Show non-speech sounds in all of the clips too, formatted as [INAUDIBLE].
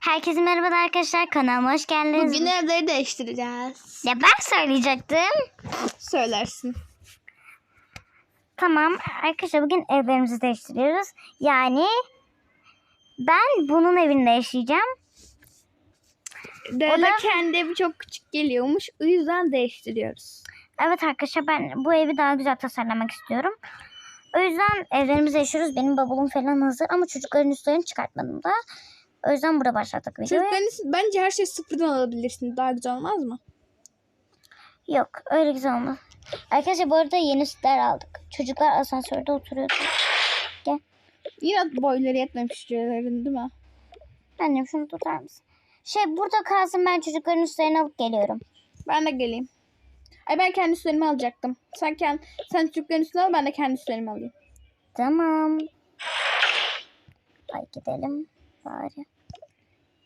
Herkese merhaba arkadaşlar. Kanalıma hoş geldiniz. Bugün evleri değiştireceğiz. Ya ben söyleyecektim. Söylersin. Tamam arkadaşlar bugün evlerimizi değiştiriyoruz. Yani ben bunun evinde yaşayacağım. Derla da- kendi evi çok küçük geliyormuş. O yüzden değiştiriyoruz. Evet arkadaşlar ben bu evi daha güzel tasarlamak istiyorum. O yüzden evlerimizi yaşıyoruz. Benim bavulum falan hazır ama çocukların üstlerini çıkartmadım da. O yüzden burada başlattık videoyu. Çocukların bence her şeyi sıfırdan alabilirsin. Daha güzel olmaz mı? Yok öyle güzel olmaz. Arkadaşlar bu arada yeni sütler aldık. Çocuklar asansörde oturuyordu. Yine boyları yetmemiş hücrelerin değil mi? Annem şunu tutar mısın? Şey burada kalsın ben çocukların üstlerini alıp geliyorum. Ben de geleyim. Ay ben kendi üstlerimi alacaktım. Sen kendi, sen çocukların üstünü al ben de kendi üstlerimi alayım. Tamam. Ay gidelim bari.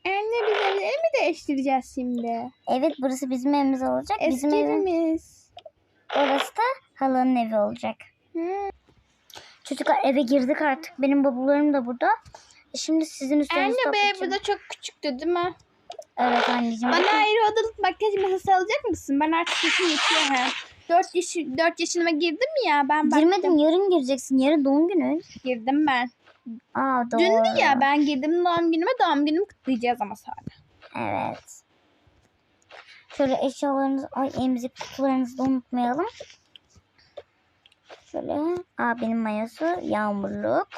Anne biz evleri mi değiştireceğiz şimdi? Evet burası bizim evimiz olacak. Eski bizim evim, evimiz. orası da halanın evi olacak. Hmm. Çocuklar eve girdik artık. Benim babalarım da burada. E Şimdi sizin üstlerinizi Anne toplayacağım. burada çok küçüktü değil mi? Evet anneciğim. Bana ayrı odalık makyaj masası alacak mısın? Ben artık yaşım yetiyor ha. 4, yaş, 4 yaşıma girdim ya? Ben baktım. Girmedin yarın gireceksin. Yarın doğum günün. Girdim ben. Aa doğru. Dündü ya ben girdim doğum günüme doğum günümü kutlayacağız ama sonra. Evet. Şöyle eşyalarınızı, ay emzik kutularınızı da unutmayalım. Şöyle, aa benim mayosu, yağmurluk.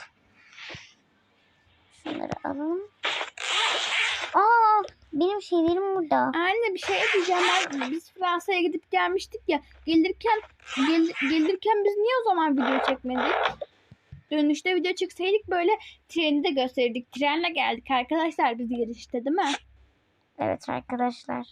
Şunları alalım. Aa benim şeylerim burada. Anne bir şey diyeceğim. Ben, biz Fransa'ya gidip gelmiştik ya. Gelirken gel, gelirken biz niye o zaman video çekmedik? Dönüşte video çekseydik böyle treni de gösterirdik. Trenle geldik arkadaşlar biz girişte değil mi? Evet arkadaşlar.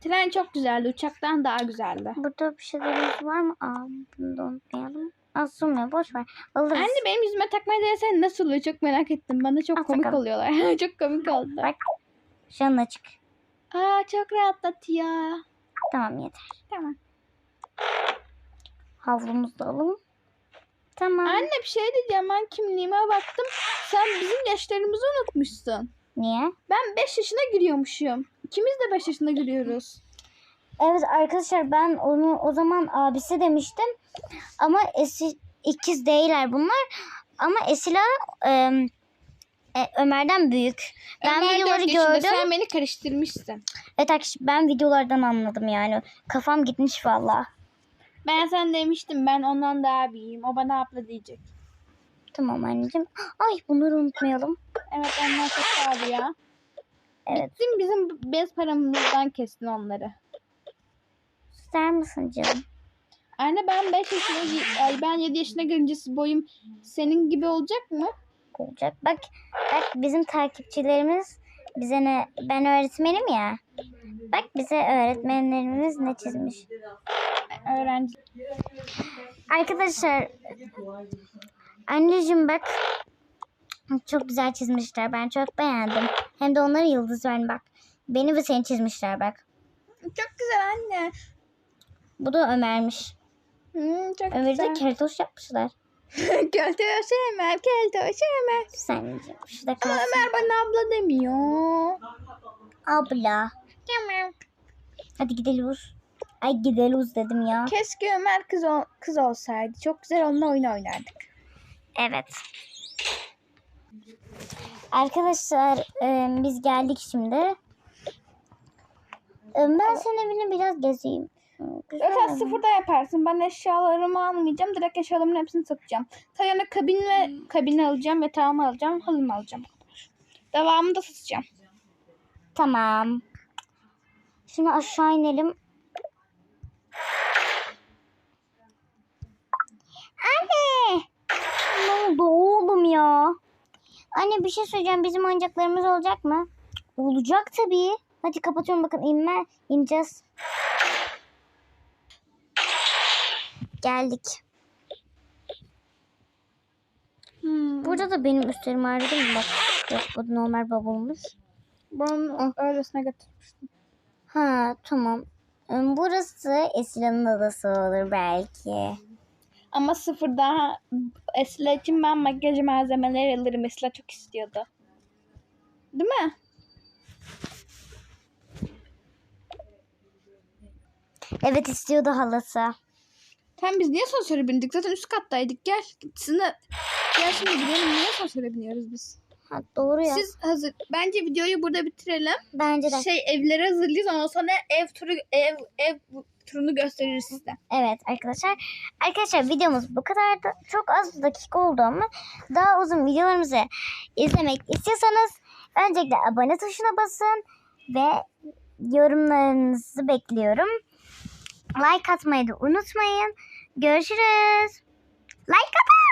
Tren çok güzeldi. Uçaktan daha güzeldi. Burada bir şeylerimiz var mı? Aa bunu da unutmayalım. Aa sığmıyor boş ver. Alırız. Anne benim yüzüme takmayı denesen nasıl oluyor çok merak ettim. Bana çok Al komik oluyorlar. [LAUGHS] çok komik oldu. Bak. Şu an açık. Aa çok rahatlatıyor. Tamam yeter. Tamam. Havlumuzu da alalım. Tamam. Anne bir şey diyeceğim. Ben kimliğime baktım. Sen bizim yaşlarımızı unutmuşsun. Niye? Ben 5 yaşına giriyormuşum. İkimiz de 5 yaşına giriyoruz. Evet arkadaşlar ben onu o zaman abisi demiştim. Ama esi, ikiz değiller bunlar. Ama Esila e, e, Ömer'den büyük. Ben Ömer videoları gördüm. Sen beni karıştırmışsın. Evet arkadaşlar ben videolardan anladım yani. Kafam gitmiş valla. Ben sen demiştim ben ondan daha büyüğüm. O bana abla diyecek. Tamam anneciğim. Ay bunları unutmayalım. Evet onlar çok pahalı ya. Evet. Bizim, bizim bez paramızdan kestin onları. İster misin canım? Anne ben 5 yaşına ay ben 7 yaşına gelince boyum senin gibi olacak mı? Olacak. Bak, bak bizim takipçilerimiz bize ne ben öğretmenim ya. Bak bize öğretmenlerimiz ne çizmiş. Öğrenci. Arkadaşlar anneciğim bak çok güzel çizmişler. Ben çok beğendim. Hem de onlara yıldız verin bak. Beni ve seni çizmişler bak. Çok güzel anne. Bu da Ömer'miş. Hmm, çok Ömer'i de güzel. kertoş yapmışlar. [LAUGHS] Keltoş Ömer, keltoş Ömer. Anneciğim. Şurada Ama kalsın. Ömer bana abla demiyor. Abla. Tamam. Hadi gidelim. Ay gidelim dedim ya. Keşke Ömer kız, ol- kız olsaydı. Çok güzel onunla oyun oynardık. Evet. Arkadaşlar e, biz geldik şimdi. E, ben senin evini biraz gezeyim. Güzel Zaten olmuş. sıfırda yaparsın. Ben eşyalarımı almayacağım. Direkt eşyalarımın hepsini satacağım. Sayana kabin ve kabini alacağım. Yatağımı alacağım. Halımı alacağım. Devamını da satacağım. Tamam. Şimdi aşağı inelim. Anne! Ne oldu oğlum ya? Anne bir şey söyleyeceğim. Bizim oyuncaklarımız olacak mı? Olacak tabii. Hadi kapatıyorum bakın inme. ineceğiz. Geldik. Hmm. Burada da benim üstlerim ağrıdı mı? Bak. Yok bu normal babammış. Ben öylesine getirmiştim. Ha tamam. Burası Esra'nın adası olur belki. Ama sıfırda Esla için ben makyaj malzemeleri alırım. Esla çok istiyordu. Değil mi? Evet istiyordu halası. Tam biz niye sonsöre bindik? Zaten üst kattaydık. Gel. Sizin de, gel şimdi gidelim. Niye sonsöre biniyoruz biz? Ha, doğru ya. Siz hazır. Bence videoyu burada bitirelim. Bence de. Şey evleri hazırlayacağız. Ondan sonra ev turu ev ev turunu gösteririz size. Evet arkadaşlar. Arkadaşlar videomuz bu kadardı. Çok az dakika oldu ama daha uzun videolarımızı izlemek istiyorsanız öncelikle abone tuşuna basın ve yorumlarınızı bekliyorum. Like atmayı da unutmayın. Görüşürüz. Like atın.